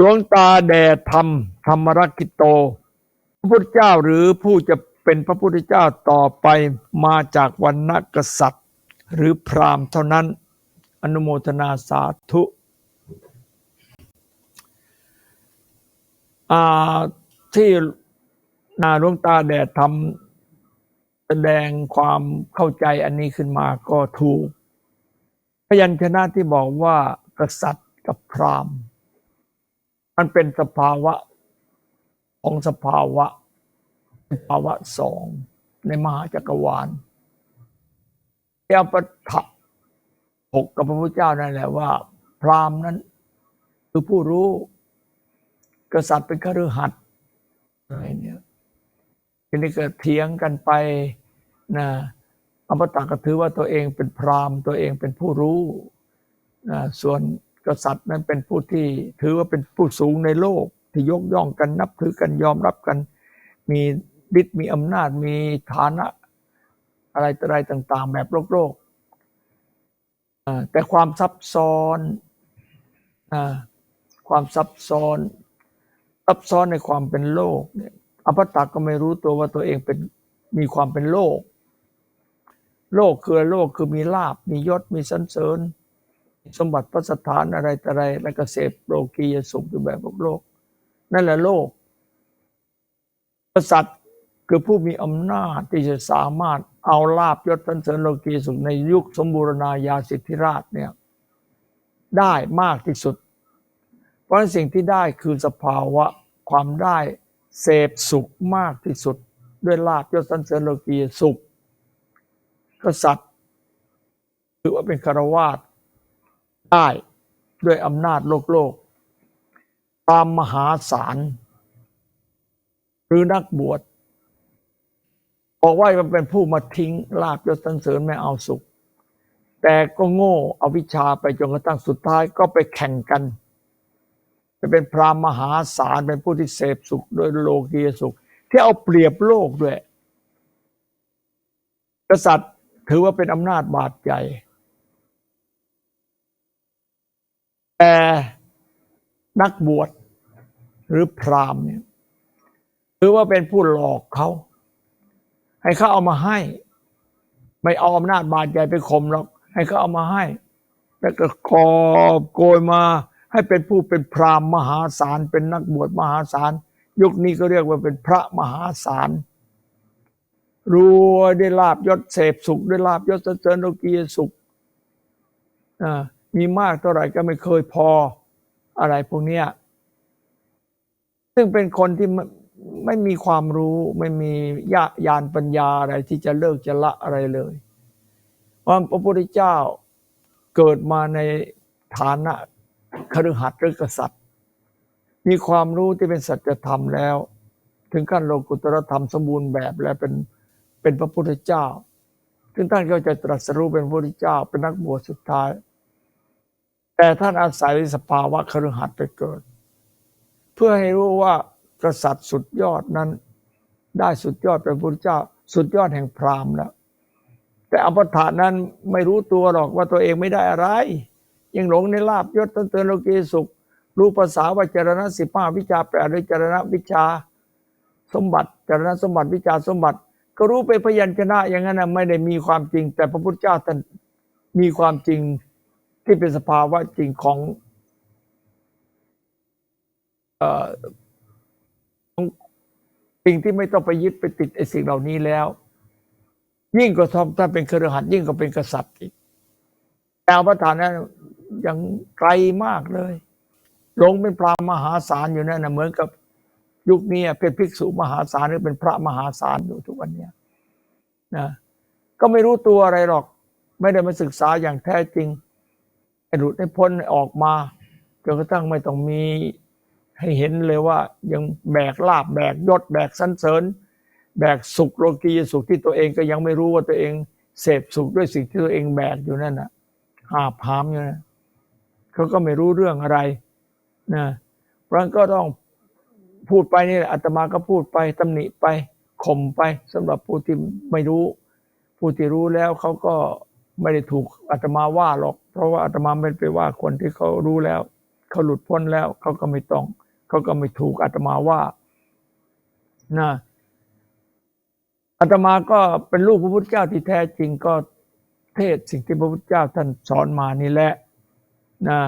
หลวงตาแด่ธรรม ธรรมรักกิโต พระพุทธเจ้าหรือผู้จะเป็นพระพุทธเจ้าต่อไปมาจากวันณกษัตริย์ หรือพราหมณ์เท่านั้น อนุโมทนาสาธุอ่าที่นาหลวงตาแด่ทำแสดงความเข้าใจอันนี้ขึ้นมาก็ถูก พยัญชนะที่บอกว่ากษัตริย์กับพราหมณ์ มันเป็นสภาวะของสภาวะสภาวะสองในมหาจักรวาลเอปทะหกกับพระพุทธเจ้านั่นแหละว่า พราหมณ์นั้น คือผู้รู้ กษัตริย์เป็นคฤหัสถ์อะไรเนี่ยทีนี้ก็เถียงกันไปนะอมตะก็ถือว่าตัวเองเป็นพราหมณ์ตัวเองเป็นผู้รู้นะส่วน กษัตริย์นั้นเป็นผู้ที่ถือว่าเป็นผู้สูงในโลก ที่ยกย่องกันนับถือกันยอมรับกัน มีฤทธิ์มีอำนาจมีฐานะอะไรต่อะไรต่าง ๆ แบบโลกโลกแต่ความซับซ้อนอความซับซ้อนซับซ้อนในความเป็นโลกเนี่ยอภตตก็ไม่รู้ตัวว่าตัวเองเป็นมีความเป็นโลก โลกคือโลกคือมีลาบมียศมีสันเสริญ สมบัติพระสถานอะไรแต่อะไรแล้วก็เสพโลกียสุขอยู่แบบโลก นั่นแหละโลกกษัตริย์คือผู้มีอำนาจที่จะสามารถเอาลาบยศสันเสริญโลกียสุขในยุคสมบูรณาญาสิทธิราชเนี่ยได้มากที่สุด เพราะสิ่งที่ได้คือสภาวะความได้เสพสุขมากที่สุด ด้วยลาบยศสันเสริญโลกียสุขกษัตริย์ถือว่าเป็นคารวาส ได้ด้วยอำนาจโลกโลก ตามมหาศาลหรือนักบวชบอกว่ามันเป็นผู้มาทิ้งลาบยศสันเสริญไม่เอาสุข แต่ก็โง่เอาวิชาไปจนกระทั่งสุดท้ายก็ไปแข่งกันจะเป็นพรามมหาศาลเป็นผู้ที่เสพสุขโดยโลกียสุข ที่เอาเปรียบโลกด้วย กษัตริย์ถือว่าเป็นอำนาจบาดใหญ่ แต่นักบวชหรือพราหมณ์เนี่ยถือว่าเป็นผู้หลอกเขาให้เขาเอามาให้ ไม่เอาอำนาจบาดใหญ่ไปข่มหรอกให้เขาเอามาให้ แล้วก็กอบโกยมา ให้เป็นผู้เป็นพราหมณ์มหาศาลเป็นนักบวชมหาศาลยุคนี้ก็เรียกว่าเป็นพระมหาศาลรวยได้ลาบยศเสพสุขได้ลาบยศเสริญโลกียสุขอ่า มีมากเท่าไหร่ก็ไม่เคยพออะไรพวกเนี้ยซึ่งเป็นคนที่ไม่มีความรู้ไม่มีญาญาณปัญญาอะไรที่จะเลิกจะละอะไรเลยเพราพระพุทธเจ้าเกิดมาในฐานะคฤหัสถ์หรือกษัตริย์ มีความรู้ที่เป็นสัจธรรมแล้ว ถึงขั้นโลกุตรธรรมสมบูรณ์แบบแล้วเป็นเป็นพระพุทธเจ้าถึงท่านก็จะตรัสรู้เป็นพระพุทธเจ้า เป็นนักบวชสุดท้าย แต่ท่านอาศัยสภาวะคฤหัสถ์ไปเกิด เพื่อให้รู้ว่ากษัตริย์สุดยอดนั้น ได้สุดยอดเป็นพระพุทธเจ้า สุดยอดแห่งพราหมณ์แล้วแต่อภธานั้นไม่รู้ตัวหรอกว่าตัวเองไม่ได้อะไร ยังหลงในลาบยศตันเตือนโลกีสุข รู้ภาษาวิจารณะสิบห้าวิชาแปดวิจารณะวิชาสมบัติจารณะสมบัติวิชาสมบัติ ก็รู้เป็นพยัญชนะอย่างนั้นนะไม่ได้มีความจริง แต่พระพุทธเจ้าท่านมีความจริง ที่เป็นสภาวะจริงของเอ่อของสิ่งที่ไม่ต้องไปยึดไปติดไอ้สิ่งเหล่านี้แล้ว ยิ่งกว่าทอมถ้าเป็นเครือขัดยิ่งกว่าเป็นกษัตริย์อีกแต่พระฐานนั้นยังไกลมากเลยหลงเป็นพระมหาศาลอยู่นั่นนะเหมือนกับยุคนี้เป็นภิกษุมหาศาลหรือเป็นพระมหาศาลอยู่ทุกวันเนี้ยนะก็ไม่รู้ตัวอะไรหรอก ไม่ได้มาศึกษาอย่างแท้จริง ให้หลุดให้พ้นออกมาจนกระทั่งไม่ต้องมีให้เห็นเลยว่ายังแบกลาบแบกยศแบกสันเสริญ แบกสุขโลกียสุขที่ตัวเองก็ยังไม่รู้ว่าตัวเองเสพสุขด้วยสิ่งที่ตัวเองแบกอยู่นั่นน่ะหาบหามอยู่นะเขาก็ไม่รู้เรื่องอะไรนะเพราะนั้นก็ต้องพูดไปนี่แหละอาตมาก็พูดไปตำหนิไปข่มไปสำหรับผู้ที่ไม่รู้ ผู้ที่รู้แล้วเขาก็ ไม่ได้ถูกอาตมาว่าหรอก เพราะว่าอาตมาไม่ไปว่าคนที่เขารู้แล้วเขาหลุดพ้นแล้วเขาก็ไม่ต้องเขาก็ไม่ถูกอาตมาว่านะอาตมาก็เป็นลูกพระพุทธเจ้าที่แท้จริงก็เทศสิ่งที่พระพุทธเจ้าท่านสอนมานี่แหละนะ